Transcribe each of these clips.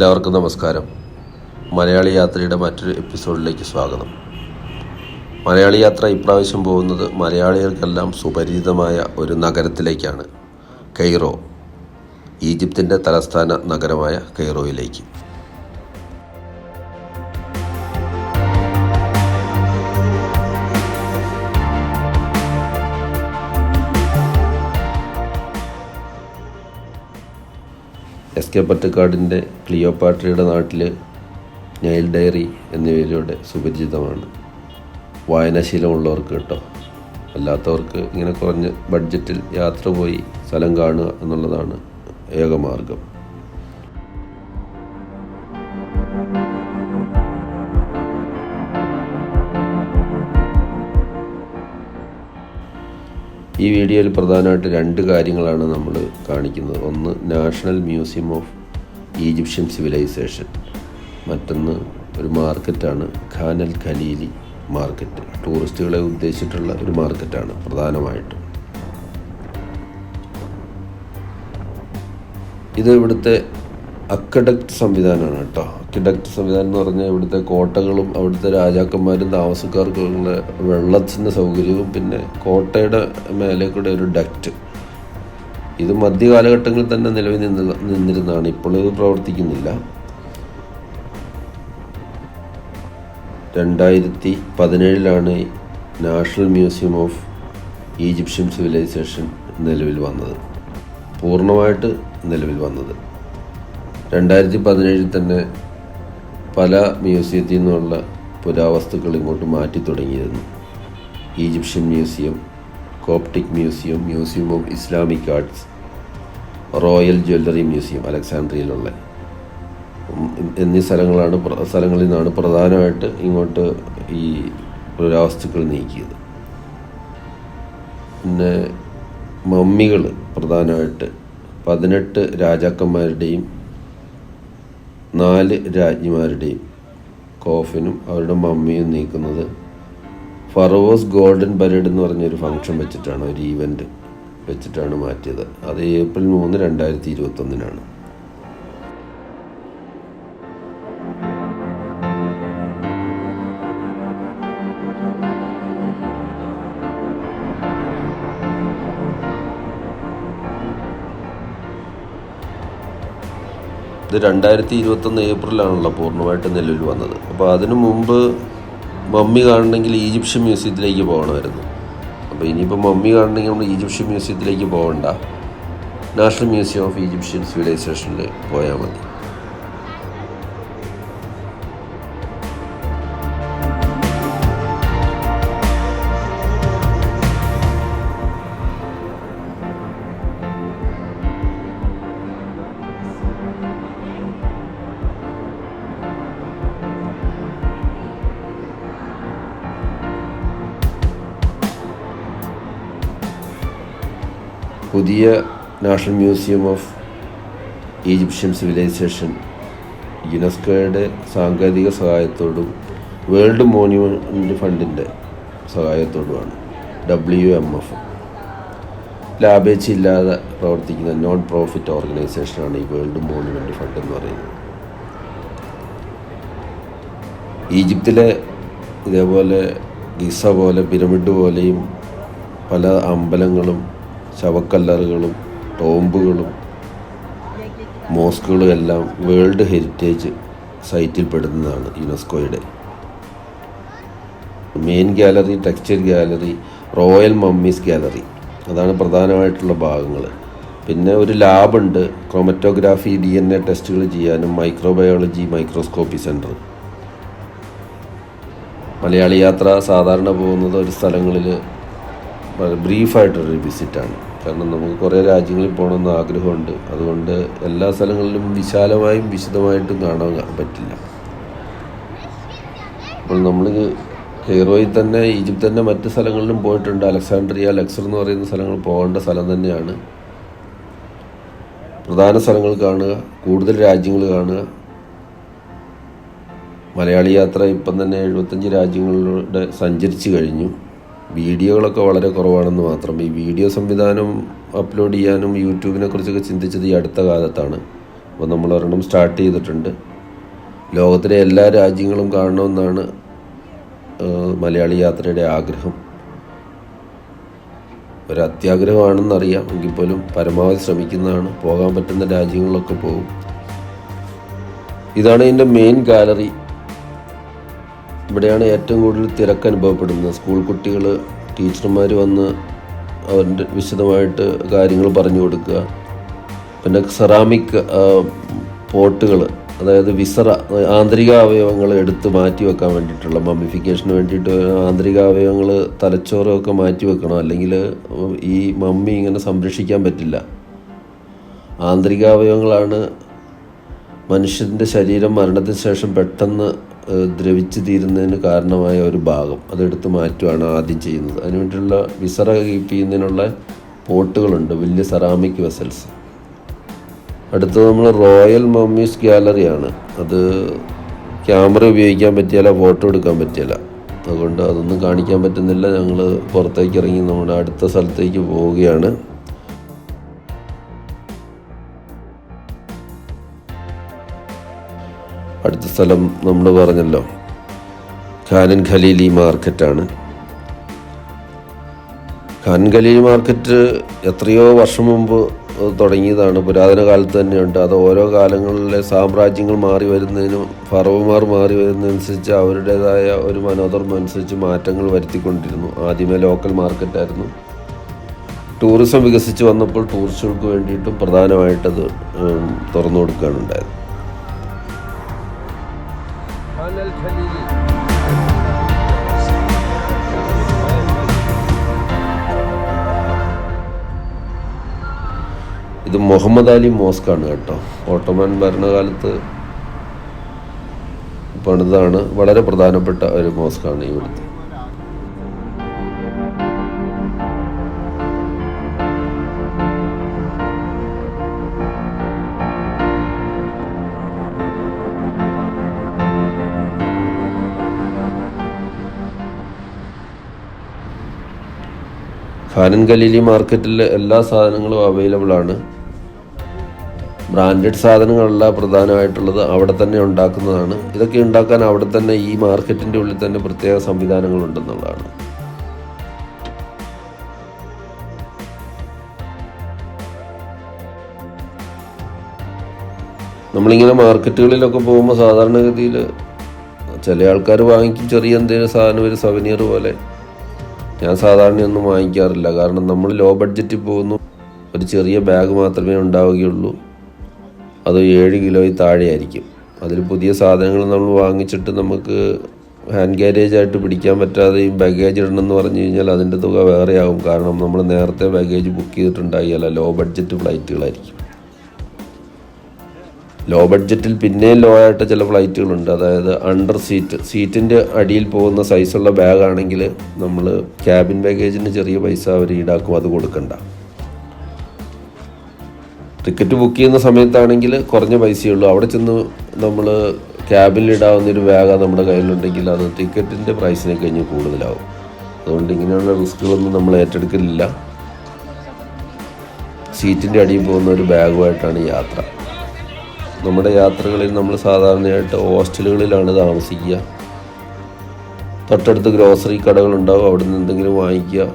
എല്ലാവർക്കും നമസ്കാരം. മലയാളി യാത്രയുടെ മറ്റൊരു എപ്പിസോഡിലേക്ക് സ്വാഗതം. മലയാളി യാത്ര ഇപ്രാവശ്യം പോകുന്നത് മലയാളികൾക്കെല്ലാം സുപരിചിതമായ ഒരു നഗരത്തിലേക്കാണ്. കെയ്റോ ഈജിപ്തിന്റെ തലസ്ഥാന നഗരമായ കെയ്റോയിലേക്ക്. എസ് കെ പറ്റക്കാടിന്റെ നാട്ടിൽ നൈൽ ഡയറി എന്നിവയിലൂടെ സുപരിചിതമാണ്. വായനാശീലമുള്ളവർക്ക് കേട്ടോ. അല്ലാത്തവർക്ക് ഇങ്ങനെ കുറഞ്ഞ ബഡ്ജറ്റിൽ യാത്ര പോയി സ്ഥലം കാണുക എന്നുള്ളതാണ് ഏകമാർഗം ഈ വീഡിയോയിൽ പ്രധാനമായിട്ട് രണ്ട് കാര്യങ്ങളാണ് നമ്മൾ കാണിക്കുന്നത്. ഒന്ന് national museum of Egyptian civilisation മറ്റൊന്ന് ഒരു മാർക്കറ്റാണ് ഖാനൽ ഖലീലി മാർക്കറ്റ്. ടൂറിസ്റ്റുകളെ ഉദ്ദേശിച്ചിട്ടുള്ള ഒരു മാർക്കറ്റാണ് പ്രധാനമായിട്ടും. ഇത് ഇവിടുത്തെ അക്കഡക്റ്റ് സംവിധാനമാണ് കേട്ടോ. അക്കഡക്റ്റ് സംവിധാനം എന്ന് പറഞ്ഞാൽ ഇവിടുത്തെ കോട്ടകളും അവിടുത്തെ രാജാക്കന്മാരും താമസക്കാർക്കുള്ള വെള്ളത്തിന്റെ സൗകര്യവും പിന്നെ കോട്ടയുടെ മേലെ കൂടെ ഒരു ഡക്റ്റ്. ഇത് മധ്യകാലഘട്ടങ്ങളിൽ തന്നെ നിലവിൽ നിന്ന് നിന്നിരുന്നതാണ്. ഇപ്പോൾ ഇത് പ്രവർത്തിക്കുന്നില്ല. രണ്ടായിരത്തി പതിനേഴിലാണ് national museum of Egyptian civilisation നിലവിൽ വന്നത്. പൂർണമായിട്ട് നിലവിൽ വന്നത്. രണ്ടായിരത്തി പതിനേഴിൽ തന്നെ പല മ്യൂസിയത്തിൽ നിന്നുള്ള പുരാവസ്തുക്കൾ ഇങ്ങോട്ട് മാറ്റി തുടങ്ങിയിരുന്നു. Egyptian museum Coptic museum museum of Islamic arts royal jewellery museum അലക്സാണ്ട്രിയയിലുള്ള. എന്നീ സ്ഥലങ്ങളാണ് സ്ഥലങ്ങളിൽ നിന്നാണ് പ്രധാനമായിട്ട് ഇങ്ങോട്ട് ഈ പുരാവസ്തുക്കൾ നീക്കിയത്. പിന്നെ മമ്മികൾ പ്രധാനമായിട്ട് പതിനെട്ട് രാജാക്കന്മാരുടെയും നാല് രാജ്ഞിമാരുടെയും കോഫിനും അവരുടെ മമ്മിയും നീക്കുന്നത് ഫറവോസ് ഗോൾഡൻ പരേഡ് എന്ന് പറഞ്ഞൊരു ഫംഗ്ഷൻ വെച്ചിട്ടാണ് ഒരു ഈവന്റ് വെച്ചിട്ടാണ് മാറ്റിയത്. അത് ഏപ്രിൽ മൂന്ന് രണ്ടായിരത്തി ഇരുപത്തൊന്നിനാണ്. ഇത് രണ്ടായിരത്തി ഇരുപത്തൊന്ന് ഏപ്രിലാണല്ലോ പൂർണമായിട്ട് നിലവിൽ വന്നത്. അപ്പോൾ അതിനു മുമ്പ് മമ്മി കാണണമെങ്കിൽ ഈജിപ്ഷ്യൻ മ്യൂസിയത്തിലേക്ക് പോകണമായിരുന്നു. അപ്പോൾ ഇനിയിപ്പോൾ മമ്മി കാണണമെങ്കിൽ നമ്മൾ ഈജിപ്ഷ്യൻ മ്യൂസിയത്തിലേക്ക് പോകണ്ട. നാഷണൽ മ്യൂസിയം ഓഫ് ഈജിപ്ഷ്യൻ സിവിലൈസേഷനിൽ പോയാൽ മതി. പുതിയ national museum of Egyptian civilisation യുനെസ്കോയുടെ സാങ്കേതിക സഹായത്തോടും വേൾഡ് മോണ്യുമെന്റ് ഫണ്ടിന്റെ സഹായത്തോടുമാണ് ഡബ്ല്യു എം എഫ്. ലാഭേച്ഛയില്ലാതെ പ്രവർത്തിക്കുന്ന നോൺ പ്രോഫിറ്റ് ഓർഗനൈസേഷനാണ് ഈ വേൾഡ് മോണ്യുമെന്റ് ഫണ്ട് എന്ന് പറയുന്നത്. ഈജിപ്തിലെ ഇതേപോലെ ഗിസ പോലെ പിരമിഡ് പോലെയും പല അമ്പലങ്ങളും ശവക്കല്ലറുകളും ടോംബുകളും മോസ്കുകളും എല്ലാം വേൾഡ് ഹെറിറ്റേജ് സൈറ്റിൽ പെടുന്നതാണ് യുനെസ്കോയുടെ. Main gallery textile gallery royal mummies gallery. അതാണ് പ്രധാനമായിട്ടുള്ള ഭാഗങ്ങൾ. പിന്നെ ഒരു ലാബുണ്ട് ക്രോമറ്റോഗ്രാഫി ഡി എൻ എ ടെസ്റ്റുകൾ ചെയ്യാനും മൈക്രോബയോളജി മൈക്രോസ്കോപ്പി സെന്റർ. മലയാളി യാത്ര സാധാരണ പോകുന്നത് ഒരു സ്ഥലങ്ങളിൽ ബ്രീഫായിട്ടൊരു വിസിറ്റാണ്. കാരണം നമുക്ക് കുറേ രാജ്യങ്ങളിൽ പോകണമെന്ന് ആഗ്രഹമുണ്ട്. അതുകൊണ്ട് എല്ലാ സ്ഥലങ്ങളിലും വിശാലമായും വിശദമായിട്ടും കാണാൻ പറ്റില്ല. അപ്പോൾ നമ്മൾ കെയ്റോയിൽ തന്നെ ഈജിപ്ത് തന്നെ മറ്റ് സ്ഥലങ്ങളിലും പോയിട്ടുണ്ട്. അലക്സാണ്ട്രിയ ലക്സർ എന്ന് പറയുന്ന സ്ഥലങ്ങൾ പോകേണ്ട സ്ഥലം തന്നെയാണ്. പ്രധാന സ്ഥലങ്ങൾ കാണുക കൂടുതൽ രാജ്യങ്ങൾ കാണുക. മലയാളി യാത്ര ഇപ്പം തന്നെ എഴുപത്തഞ്ച് രാജ്യങ്ങളിലൂടെ സഞ്ചരിച്ചു കഴിഞ്ഞു. വീഡിയോകളൊക്കെ വളരെ കുറവാണെന്ന് മാത്രം ഈ വീഡിയോ സംവിധാനം അപ്ലോഡ് ചെയ്യാനും യൂട്യൂബിനെ കുറിച്ചൊക്കെ ചിന്തിച്ചത് ഈ അടുത്ത കാലത്താണ്. അപ്പോൾ നമ്മൾ ഒരെണ്ണം സ്റ്റാർട്ട് ചെയ്തിട്ടുണ്ട്. ലോകത്തിലെ എല്ലാ രാജ്യങ്ങളും കാണണമെന്നാണ് മലയാളി യാത്രയുടെ ആഗ്രഹം. ഒരു അത്യാഗ്രഹമാണെന്നറിയാം എങ്കിൽ പോലും പരമാവധി ശ്രമിക്കുന്നതാണ്. പോകാൻ പറ്റുന്ന രാജ്യങ്ങളിലൊക്കെ പോകും. ഇതാണ് ഇതിന്റെ മെയിൻ ഗാലറി ഇവിടെയാണ് ഏറ്റവും കൂടുതൽ തിരക്ക് അനുഭവപ്പെടുന്നത്. സ്കൂൾ കുട്ടികൾ ടീച്ചർമാർ വന്ന് അവരുടെ വിശദമായിട്ട് കാര്യങ്ങൾ പറഞ്ഞു കൊടുക്കുക. പിന്നെ സെറാമിക് പോട്ടുകൾ അതായത് വിസറ ആന്തരിക അവയവങ്ങൾ എടുത്ത് മാറ്റി വെക്കാൻ വേണ്ടിയിട്ടുള്ള മമ്മിഫിക്കേഷന് വേണ്ടിയിട്ട് ആന്തരിക അവയവങ്ങൾ തലച്ചോറൊക്കെ മാറ്റി വെക്കണം. അല്ലെങ്കിൽ ഈ മമ്മി ഇങ്ങനെ സംരക്ഷിക്കാൻ പറ്റില്ല. ആന്തരിക അവയവങ്ങളാണ് മനുഷ്യന്റെ ശരീരം മരണത്തിന് ശേഷം പെട്ടെന്ന് ദ്രവിച്ച് തീരുന്നതിന് കാരണമായ ഒരു ഭാഗം അതെടുത്ത് മാറ്റുകയാണ് ആദ്യം ചെയ്യുന്നത്. അതിനുവേണ്ടിയുള്ള വിസറ കീപ്പ് ചെയ്യുന്നതിനുള്ള പോട്ടുകളുണ്ട് വലിയ സെറാമിക് വെസൽസ് അടുത്തത് നമ്മൾ റോയൽ മമ്മീസ് ഗ്യാലറിയാണ് അത് ക്യാമറ ഉപയോഗിക്കാൻ പറ്റിയാല ഫോട്ടോ എടുക്കാൻ പറ്റിയല്ല. അതുകൊണ്ട് അതൊന്നും കാണിക്കാൻ പറ്റുന്നില്ല. ഞങ്ങൾ പുറത്തേക്ക് ഇറങ്ങി നമ്മുടെ അടുത്ത സ്ഥലത്തേക്ക് പോവുകയാണ്. അടുത്ത സ്ഥലം നമ്മൾ പറഞ്ഞല്ലോ. ഖാനൻ ഖലീലി മാർക്കറ്റാണ്. ഖാൻ ഖലീലി മാർക്കറ്റ് എത്രയോ വർഷം മുമ്പ് തുടങ്ങിയതാണ്. പുരാതന കാലത്ത് തന്നെയുണ്ട്. അത് ഓരോ കാലങ്ങളിലെ സാമ്രാജ്യങ്ങൾ മാറി വരുന്നതിനും ഫറവമാർ മാറി വരുന്നതനുസരിച്ച് അവരുടേതായ ഒരു മനോധർമ്മം അനുസരിച്ച് മാറ്റങ്ങൾ വരുത്തിക്കൊണ്ടിരുന്നു. ആദ്യമേ ലോക്കൽ മാർക്കറ്റായിരുന്നു. ടൂറിസം വികസിച്ച് വന്നപ്പോൾ ടൂറിസ്റ്റുകൾക്ക് വേണ്ടിയിട്ടും പ്രധാനമായിട്ടത് തുറന്നു കൊടുക്കുകയാണ് ഉണ്ടായത്. ഇത് മുഹമ്മദ് അലി മോസ്കാണ് കേട്ടോ. ഓട്ടോമൻ ഭരണകാലത്ത് പണിതാണ് വളരെ പ്രധാനപ്പെട്ട ഒരു മോസ്കാണ് ഇവിടുത്തെ ഖാനൻ ഗലീലി മാർക്കറ്റിൽ എല്ലാ സാധനങ്ങളും അവൈലബിൾ ആണ്. ബ്രാൻഡഡ് സാധനങ്ങളല്ല പ്രധാനമായിട്ടുള്ളത് അവിടെ തന്നെ ഉണ്ടാക്കുന്നതാണ്. ഇതൊക്കെ ഉണ്ടാക്കാൻ അവിടെ തന്നെ ഈ മാർക്കറ്റിന്റെ ഉള്ളിൽ തന്നെ പ്രത്യേക സംവിധാനങ്ങളുണ്ടെന്നുള്ളതാണ് നമ്മളിങ്ങനെ മാർക്കറ്റുകളിലൊക്കെ പോകുമ്പോൾ സാധാരണഗതിയിൽ ചില ആൾക്കാർ വാങ്ങിക്കും ചെറിയ എന്തെങ്കിലും സാധനം ഒരു സവനിയർ പോലെ. ഞാൻ സാധാരണയൊന്നും വാങ്ങിക്കാറില്ല. കാരണം നമ്മൾ ലോ ബഡ്ജറ്റിൽ പോകുന്നു. ഒരു ചെറിയ ബാഗ് മാത്രമേ ഉണ്ടാവുകയുള്ളൂ. അത് ഏഴ് കിലോയിൽ താഴെയായിരിക്കും. അതിൽ പുതിയ സാധനങ്ങൾ നമ്മൾ വാങ്ങിച്ചിട്ട് നമുക്ക് ഹാൻഡ് ഗാരേജ് ആയിട്ട് പിടിക്കാൻ പറ്റാതെ ഈ ബാഗേജ് ഇടണമെന്ന് പറഞ്ഞു കഴിഞ്ഞാൽ അതിന്റെ തുക വേറെയാവും. കാരണം നമ്മൾ നേരത്തെ ബാഗേജ് ബുക്ക് ചെയ്തിട്ടുണ്ടാകില്ല ലോ ബഡ്ജറ്റ് ഫ്ലൈറ്റുകളായിരിക്കും ലോ ബഡ്ജറ്റിൽ പിന്നെ ലോ ആയിട്ട് ചില ഫ്ലൈറ്റുകളുണ്ട് അതായത് അണ്ടർ സീറ്റ് സീറ്റിന്റെ അടിയിൽ പോകുന്ന സൈസുള്ള ബാഗ് ആണെങ്കിൽ നമ്മൾ ക്യാബിൻ ബാഗേജിന് ചെറിയ പൈസ അവർ ഈടാക്കും. അത് കൊടുക്കണ്ട. ടിക്കറ്റ് ബുക്ക് ചെയ്യുന്ന സമയത്താണെങ്കിൽ കുറഞ്ഞ പൈസയേ ഉള്ളൂ. അവിടെ ചെന്ന് നമ്മൾ ക്യാബിനിലിടാവുന്നൊരു ബാഗ് നമ്മുടെ കയ്യിലുണ്ടെങ്കിൽ അത് ടിക്കറ്റിന്റെ പ്രൈസിനെ കഴിഞ്ഞ് കൂടുതലാവും. അതുകൊണ്ട് ഇങ്ങനെയുള്ള റിസ്കുകളൊന്നും നമ്മൾ ഏറ്റെടുക്കലില്ല സീറ്റിന്റെ അടിയിൽ പോകുന്ന ഒരു ബാഗുമായിട്ടാണ് യാത്ര. നമ്മുടെ യാത്രകളിൽ നമ്മൾ സാധാരണയായിട്ട് ഹോസ്റ്റലുകളിലാണ് താമസിക്കുക. തൊട്ടടുത്ത് ഗ്രോസറി കടകളുണ്ടാവും അവിടെ നിന്ന് എന്തെങ്കിലും വാങ്ങിക്കുക.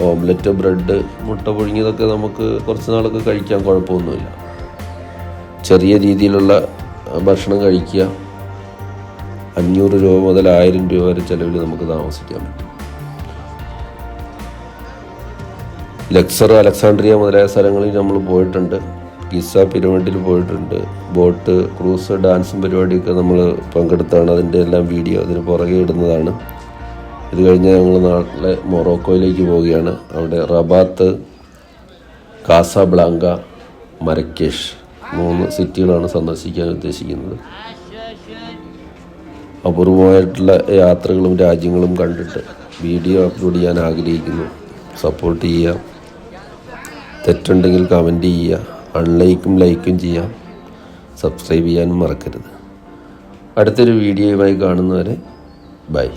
ഓംലെറ്റ് ബ്രെഡ് മുട്ട പുഴുങ്ങിയതൊക്കെ നമുക്ക് കുറച്ച് നാളൊക്കെ കഴിക്കാൻ കുഴപ്പമൊന്നുമില്ല. ചെറിയ രീതിയിലുള്ള ഭക്ഷണം കഴിക്കുക. അഞ്ഞൂറ് രൂപ മുതൽ ആയിരം രൂപ വരെ ചിലവിൽ നമുക്ക് താമസിക്കാൻ പറ്റും. ലക്സർ അലക്സാണ്ട്രിയ മുതലായ സ്ഥലങ്ങളിൽ നമ്മൾ പോയിട്ടുണ്ട്. ഗിസ പിരമിഡിൽ പോയിട്ടുണ്ട്. ബോട്ട് ക്രൂസ് ഡാൻസും പരിപാടിയൊക്കെ നമ്മൾ പങ്കെടുത്താണ്. അതിന്റെ എല്ലാം വീഡിയോ അതിന് പുറകെ ഇടുന്നതാണ്. ഇത് കഴിഞ്ഞ് ഞങ്ങൾ നാട്ടിലെ മൊറോക്കോയിലേക്ക് പോവുകയാണ്. അവിടെ റബാത്ത് കാസാബ്ലാങ്ക മരക്കേഷ് മൂന്ന് സിറ്റികളാണ് സന്ദർശിക്കാൻ ഉദ്ദേശിക്കുന്നത്. അപൂർവമായിട്ടുള്ള യാത്രകളും രാജ്യങ്ങളും കണ്ടിട്ട് വീഡിയോ അപ്ലോഡ് ചെയ്യാൻ ആഗ്രഹിക്കുന്നു. സപ്പോർട്ട് ചെയ്യുക. തെറ്റുണ്ടെങ്കിൽ കമന്റ് ചെയ്യുക. അൺലൈക്കും ലൈക്കും ചെയ്യാം. സബ്സ്ക്രൈബ് ചെയ്യാനും മറക്കരുത്. അടുത്തൊരു വീഡിയോയുമായി കാണുന്നവരെ ബൈ